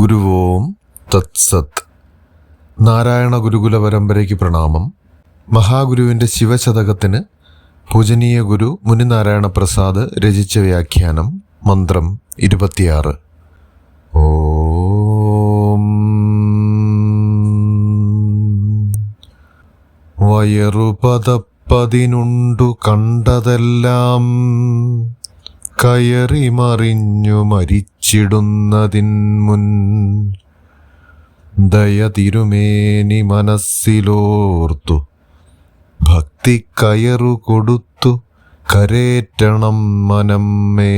ഗുരുവോം തത്സത് നാരായണ ഗുരുകുല പരമ്പരയ്ക്ക് പ്രണാമം. മഹാഗുരുവിന്റെ ശിവശതകത്തിന് പൂജനീയ ഗുരു മുനിനാരായണ പ്രസാദ് രചിച്ച വ്യാഖ്യാനം മന്ത്രം ഇരുപത്തിയാറ്. ഓം. വയറുപതപ്പതിനുണ്ടു കണ്ടതെല്ലാം കയറി മറിഞ്ഞു മരിച്ചിടുന്നതിൻ മുൻ ദയ തിരുമേനി മനസ്സിലോർത്തു. ഭക്തി കയറു കൊടുത്തു കരേറ്റണം മനമ്മേ.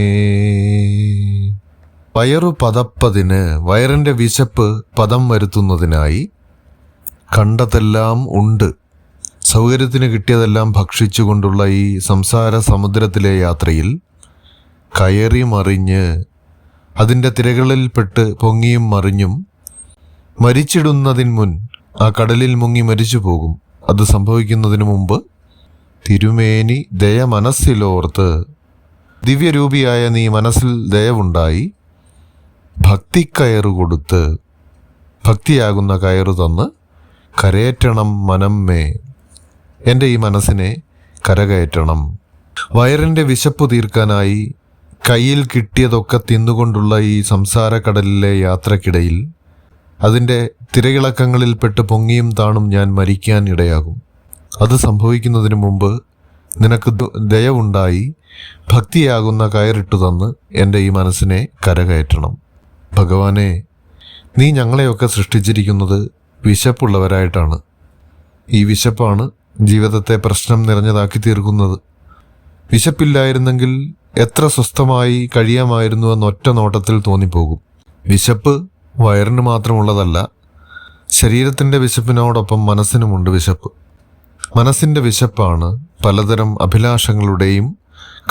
വയറു പതപ്പതിന് വയറിന്റെ വിശപ്പ് പദം വരുത്തുന്നതിനായി കണ്ടതെല്ലാം ഉണ്ട്. സൗകര്യത്തിന് കിട്ടിയതെല്ലാം ഭക്ഷിച്ചുകൊണ്ടുള്ള ഈ സംസാര സമുദ്രത്തിലെ യാത്രയിൽ കയറി മറിഞ്ഞ് അതിന്റെ തിരകളിൽപ്പെട്ട് പൊങ്ങിയും മറിഞ്ഞും മരിച്ചിടുന്നതിന് മുൻ ആ കടലിൽ മുങ്ങി മരിച്ചു പോകും. അത് സംഭവിക്കുന്നതിനു മുമ്പ് തിരുമേനി ദയ മനസ്സിലോർത്ത് ദിവ്യരൂപിയായ നീ മനസ്സിൽ ദയവുണ്ടായി. ഭക്തിക്കയറു കൊടുത്ത് ഭക്തിയാകുന്ന കയറു തന്ന് കരയേറ്റണം മനമ്മേ എന്റെ ഈ മനസ്സിനെ കരകയറ്റണം. വയറിന്റെ വിശപ്പ് തീർക്കാനായി കയ്യിൽ കിട്ടിയതൊക്കെ തിന്നുകൊണ്ടുള്ള ഈ സംസാരക്കടലിലെ യാത്രക്കിടയിൽ അതിന്റെ തിരയിളക്കങ്ങളിൽപ്പെട്ട് പൊങ്ങിയും താണും ഞാൻ മരിക്കാൻ ഇടയാകും. അത് സംഭവിക്കുന്നതിന് മുമ്പ് നിനക്ക് ദയവുണ്ടായി ഭക്തിയാകുന്ന കയറിട്ടു തന്ന് എന്റെ ഈ മനസ്സിനെ കരകയറ്റണം. ഭഗവാനെ നീ ഞങ്ങളെയൊക്കെ സൃഷ്ടിച്ചിരിക്കുന്നത് വിശപ്പുള്ളവരായിട്ടാണ്. ഈ വിശപ്പാണ് ജീവിതത്തെ പ്രശ്നം നിറഞ്ഞതാക്കി തീർക്കുന്നത്. വിശപ്പില്ലായിരുന്നെങ്കിൽ എത്ര സ്വസ്ഥമായി കഴിയാമായിരുന്നു എന്ന ഒറ്റ നോട്ടത്തിൽ തോന്നിപ്പോകും. വിശപ്പ് വയറിന് മാത്രമുള്ളതല്ല ശരീരത്തിന്റെ വിശപ്പിനോടൊപ്പം മനസ്സിനുമുണ്ട് വിശപ്പ്. മനസ്സിന്റെ വിശപ്പാണ് പലതരം അഭിലാഷങ്ങളുടെയും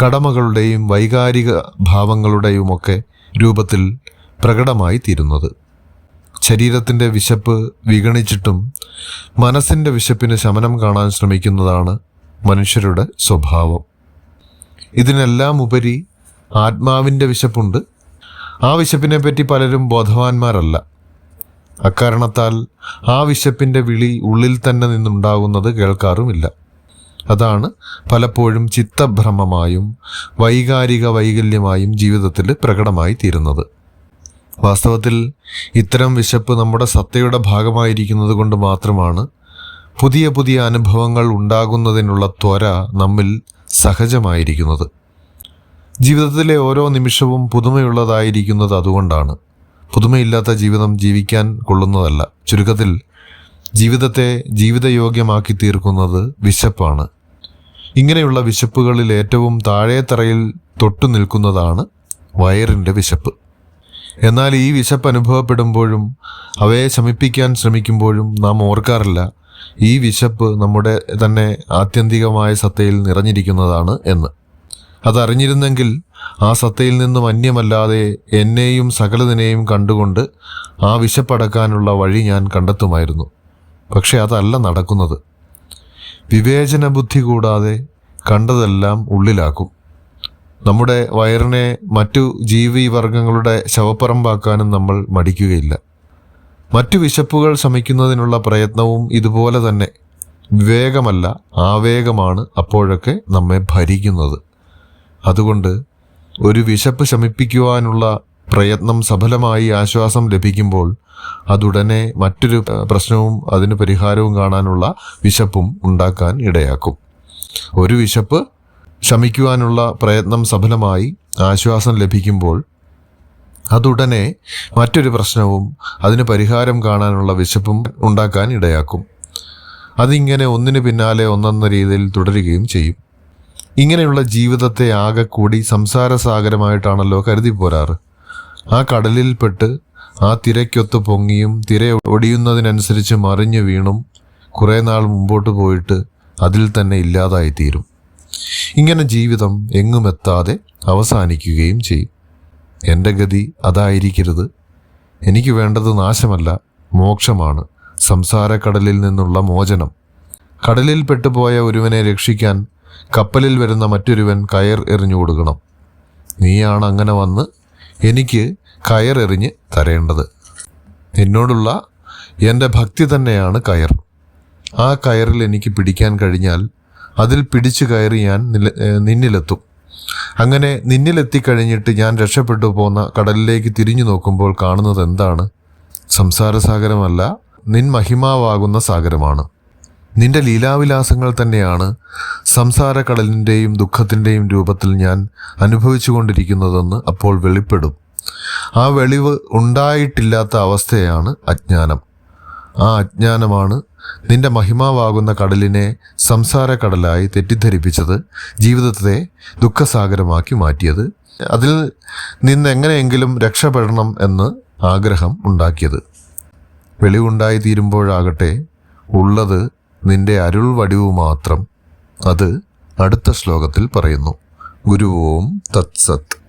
കടമകളുടെയും വൈകാരിക ഭാവങ്ങളുടെയുമൊക്കെ രൂപത്തിൽ പ്രകടമായി തീരുന്നത്. ശരീരത്തിന്റെ വിശപ്പ് വിഗണിച്ചിട്ടും മനസ്സിന്റെ വിശപ്പിന് ശമനം കാണാൻ ശ്രമിക്കുന്നതാണ് മനുഷ്യരുടെ സ്വഭാവം. ഇതിനെല്ലാം ഉപരി ആത്മാവിന്റെ വിശപ്പുണ്ട്. ആ വിശപ്പിനെ പറ്റി പലരും ബോധവാന്മാരല്ല. അക്കാരണത്താൽ ആ വിശപ്പിന്റെ വിളി ഉള്ളിൽ തന്നെ നിന്നുണ്ടാകുന്നത് കേൾക്കാറുമില്ല. അതാണ് പലപ്പോഴും ചിത്തഭ്രമമായും വൈകാരിക വൈകല്യമായും ജീവിതത്തിൽ പ്രകടമായി തീരുന്നത്. വാസ്തവത്തിൽ ഇത്തരം വിശപ്പ് നമ്മുടെ സത്തയുടെ ഭാഗമായിരിക്കുന്നത് കൊണ്ട് മാത്രമാണ് പുതിയ പുതിയ അനുഭവങ്ങൾ ഉണ്ടാകുന്നതിനുള്ള ത്വര നമ്മിൽ സഹജമായിരിക്കുന്നത്. ജീവിതത്തിലെ ഓരോ നിമിഷവും പുതുമയുള്ളതായിരിക്കുന്നത് അതുകൊണ്ടാണ്. പുതുമയില്ലാത്ത ജീവിതം ജീവിക്കാൻ കൊള്ളുന്നതല്ല. ചുരുക്കത്തിൽ ജീവിതത്തെ ജീവിതയോഗ്യമാക്കി തീർക്കുന്നത് വിശപ്പാണ്. ഇങ്ങനെയുള്ള വിശപ്പുകളിൽ ഏറ്റവും താഴേത്തറയിൽ തൊട്ടു നിൽക്കുന്നതാണ് വയറിന്റെ വിശപ്പ്. എന്നാൽ ഈ വിശപ്പ് അനുഭവപ്പെടുമ്പോഴും അവയെ ശമിപ്പിക്കാൻ ശ്രമിക്കുമ്പോഴും നാം ഓർക്കാറില്ല ഈ വിശപ്പ് നമ്മുടെ തന്നെ ആത്യന്തികമായ സത്തയിൽ നിറഞ്ഞിരിക്കുന്നതാണ് എന്ന്. അതറിഞ്ഞിരുന്നെങ്കിൽ ആ സത്തയിൽ നിന്നും അന്യമല്ലാതെ എന്നെയും സകലതിനെയും കണ്ടുകൊണ്ട് ആ വിശപ്പടക്കാനുള്ള വഴി ഞാൻ കണ്ടെത്തുമായിരുന്നു. പക്ഷെ അതല്ല നടക്കുന്നത്. വിവേചന ബുദ്ധി കൂടാതെ കണ്ടതെല്ലാം ഉള്ളിലാക്കും. നമ്മുടെ വയറിനെ മറ്റു ജീവിവർഗങ്ങളുടെ ശവപ്പറമ്പാക്കാനും നമ്മൾ മടിക്കുകയില്ല. മറ്റു വിശപ്പുകൾ ശമിക്കുന്നതിനുള്ള പ്രയത്നവും ഇതുപോലെ തന്നെ വിവേകമല്ല ആവേഗമാണ് അപ്പോഴൊക്കെ നമ്മെ ഭരിക്കുന്നത്. അതുകൊണ്ട് ഒരു വിശപ്പ് ശമിപ്പിക്കുവാനുള്ള പ്രയത്നം സഫലമായി ആശ്വാസം ലഭിക്കുമ്പോൾ അതുടനെ മറ്റൊരു പ്രശ്നവും അതിന് പരിഹാരവും കാണാനുള്ള വിശപ്പും ഉണ്ടാക്കാൻ ഇടയാക്കും. ഒരു വിശപ്പ് ശമിക്കുവാനുള്ള പ്രയത്നം സഫലമായി ആശ്വാസം ലഭിക്കുമ്പോൾ അതുടനെ മറ്റൊരു പ്രശ്നവും അതിന് പരിഹാരം കാണാനുള്ള വിശപ്പും ഉണ്ടാക്കാൻ ഇടയാക്കും. അതിങ്ങനെ ഒന്നിന് പിന്നാലെ ഒന്നെന്ന രീതിയിൽ തുടരുകയും ചെയ്യും. ഇങ്ങനെയുള്ള ജീവിതത്തെ ആകെ കൂടി സംസാരസാഗരമായിട്ടാണല്ലോ കരുതി പോരാറ്. ആ കടലിൽപ്പെട്ട് ആ തിരയ്ക്കൊത്ത് പൊങ്ങിയും തിര ഒടിയുന്നതിനനുസരിച്ച് മറിഞ്ഞു വീണും കുറേ നാൾ മുമ്പോട്ട് പോയിട്ട് അതിൽ തന്നെ ഇല്ലാതായിത്തീരും. ഇങ്ങനെ ജീവിതം എങ്ങുമെത്താതെ അവസാനിക്കുകയും ചെയ്യും. എന്റെ ഗതി അതായിരിക്കരുത്. എനിക്ക് വേണ്ടത് നാശമല്ല മോക്ഷമാണ്. സംസാരക്കടലിൽ നിന്നുള്ള മോചനം. കടലിൽ പെട്ടുപോയ ഒരുവനെ രക്ഷിക്കാൻ കപ്പലിൽ വരുന്ന മറ്റൊരുവൻ കയർ എറിഞ്ഞു കൊടുക്കണം. നീയാണ് അങ്ങനെ വന്ന് എനിക്ക് കയർ എറിഞ്ഞ് തരേണ്ടത്. നിന്നോടുള്ള എന്റെ ഭക്തി തന്നെയാണ് കയർ. ആ കയറിൽ എനിക്ക് പിടിക്കാൻ കഴിഞ്ഞാൽ അതിൽ പിടിച്ചു കയറി ഞാൻ നില- നിന്നിലെത്തും. അങ്ങനെ നിന്നിലെത്തിക്കഴിഞ്ഞിട്ട് ഞാൻ രക്ഷപ്പെട്ടു പോകുന്ന കടലിലേക്ക് തിരിഞ്ഞു നോക്കുമ്പോൾ കാണുന്നത് എന്താണ്? സംസാരസാഗരമല്ല നിൻ മഹിമാവാകുന്ന സാഗരമാണ്. നിന്റെ ലീലാവിലാസങ്ങൾ തന്നെയാണ് സംസാരക്കടലിന്റെയും ദുഃഖത്തിന്റെയും രൂപത്തിൽ ഞാൻ അനുഭവിച്ചുകൊണ്ടിരിക്കുന്നതെന്ന് അപ്പോൾ വെളിപ്പെടും. ആ വെളിവ് ഉണ്ടായിട്ടില്ലാത്ത അവസ്ഥയാണ് അജ്ഞാനം. ആ അജ്ഞാനമാണ് നിന്റെ മഹിമാവാകുന്ന കടലിനെ സംസാര കടലായി തെറ്റിദ്ധരിപ്പിച്ചത് ജീവിതത്തെ ദുഃഖസാഗരമാക്കി മാറ്റിയത്. അതിൽ നിന്ന് എങ്ങനെയെങ്കിലും രക്ഷപ്പെടണം എന്ന് ആഗ്രഹം ഉണ്ടാക്കിയത്. വെളിവുണ്ടായി തീരുമ്പോഴാകട്ടെ ഉള്ളത് നിന്റെ അരുൾ വടിവ് മാത്രം. അത് അടുത്ത ശ്ലോകത്തിൽ പറയുന്നു. ഗുരുവോം തത്സത്ത്